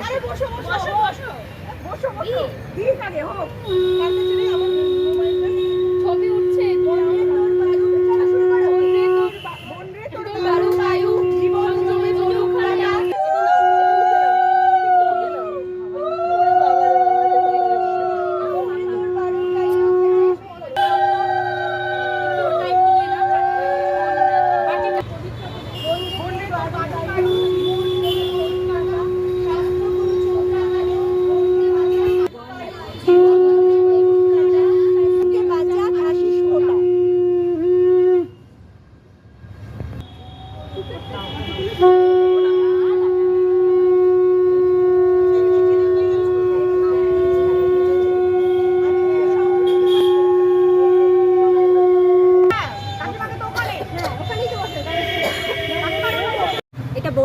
আরে বসো বসো। বসো বসো। বসো দিন আগে হোক কালকে চলে আমার মোবাইলটা ছবি উঠছে মন রে তোর বারুক চলো শুরু করো মন রে তোর বা- মন রে তোর তোর বারুক আয়ু জীবন জমে পড়ুক কাটা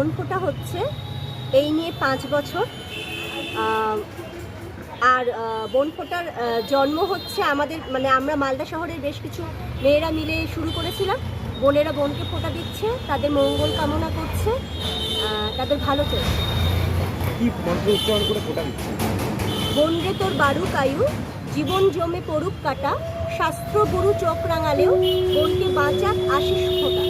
এটা বনফোঁটা হচ্ছে এই নিয়ে পাঁচ বছর। আর আহ, বনফোঁটার আহ, জন্ম হচ্ছে আমাদের মানে আমরা মালদা শহরের বেশ কিছু মেয়েরা মিলে শুরু করেছিলাম। বোনেরা বোনকে ফোঁটা দিচ্ছে তাদের মঙ্গল কামনা করছে তাদের ভালো চলছে। কি মন্ত্র উচ্চারণ করে ফোটা দিচ্ছে? বন তোর বারুক আয়ু জীবন জমে পড়ুক কাটা শাস্ত্র গুরু চোখ রাঙালেও বোনকে বাঁচাক আশিস ফোঁটা।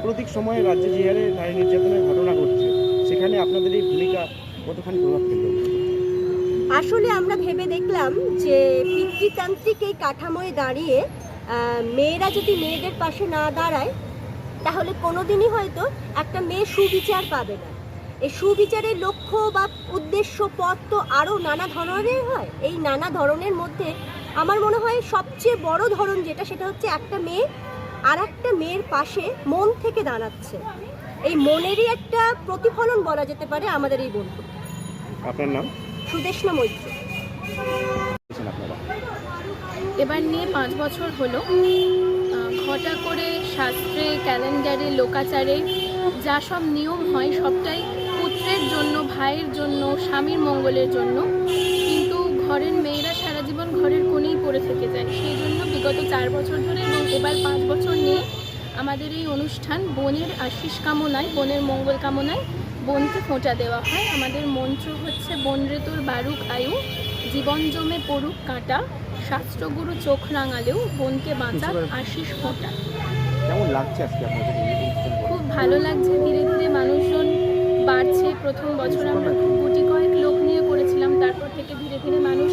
সাম্প্রতিক সময়ে রাজ্যে যে হারে নারী নির্যাতনের ঘটনা ঘটছে। সেখানে আপনাদের এই ভূমিকা কতখানি প্রভাব ফেলল? আসলে আমরা ভেবে দেখলাম যে পিতৃতান্ত্রিক এই কাঠামোয় দাঁড়িয়ে মেয়েরা যদি মেয়েদের পাশে না দাঁড়ায়, তাহলে কোনোদিনই হয়তো একটা মেয়ে সুবিচার পাবে না। এই সুবিচারের লক্ষ্য বা উদ্দেশ্য পথ তো আরও নানা ধরনের হয়। এই নানা ধরনের মধ্যে আমার মনে হয় সবচেয়ে বড় ধরন যেটা, সেটা হচ্ছে একটা মেয়ে আর একটা মেয়ের পাশে মন থেকে দাঁড়াচ্ছে। এই মনেরই একটা প্রতিফলন বলা যেতে পারে আমাদের এই বন্ধু। আপনার নাম? সুদেষ্ণা মৈত্র। এবার নিয়ে পাঁচ বছর হলো। ঘটা করে শাস্ত্রে ক্যালেন্ডারে লোকাচারে যা সব নিয়ম হয় সবটাই পুত্রের জন্য ভাইয়ের জন্য স্বামীর মঙ্গলের জন্য। কিন্তু ঘরের মেয়েরা পড়ে থেকে যায়। সেই জন্য বিগত চার বছর ধরে এবং এবার পাঁচ বছর নিয়ে আমাদের এই অনুষ্ঠান বনের আশিস কামনায় বনের মঙ্গল কামনায় বনকে ফোঁটা দেওয়া হয়। আমাদের মন্ত্র হচ্ছে বনরেতুর বারুক আয়ু জীবন জমে পড়ুক কাঁটা শাস্ত্রগুরু চোখ রাঙালেও বনকে বাঁচা আশিস ফোঁটা। খুব ভালো লাগছে। ধীরে ধীরে মানুষজন বাড়ছে। প্রথম বছর আমরা খুব গুটি কয়েক লোক নিয়ে করেছিলাম। তারপর থেকে ধীরে ধীরে মানুষ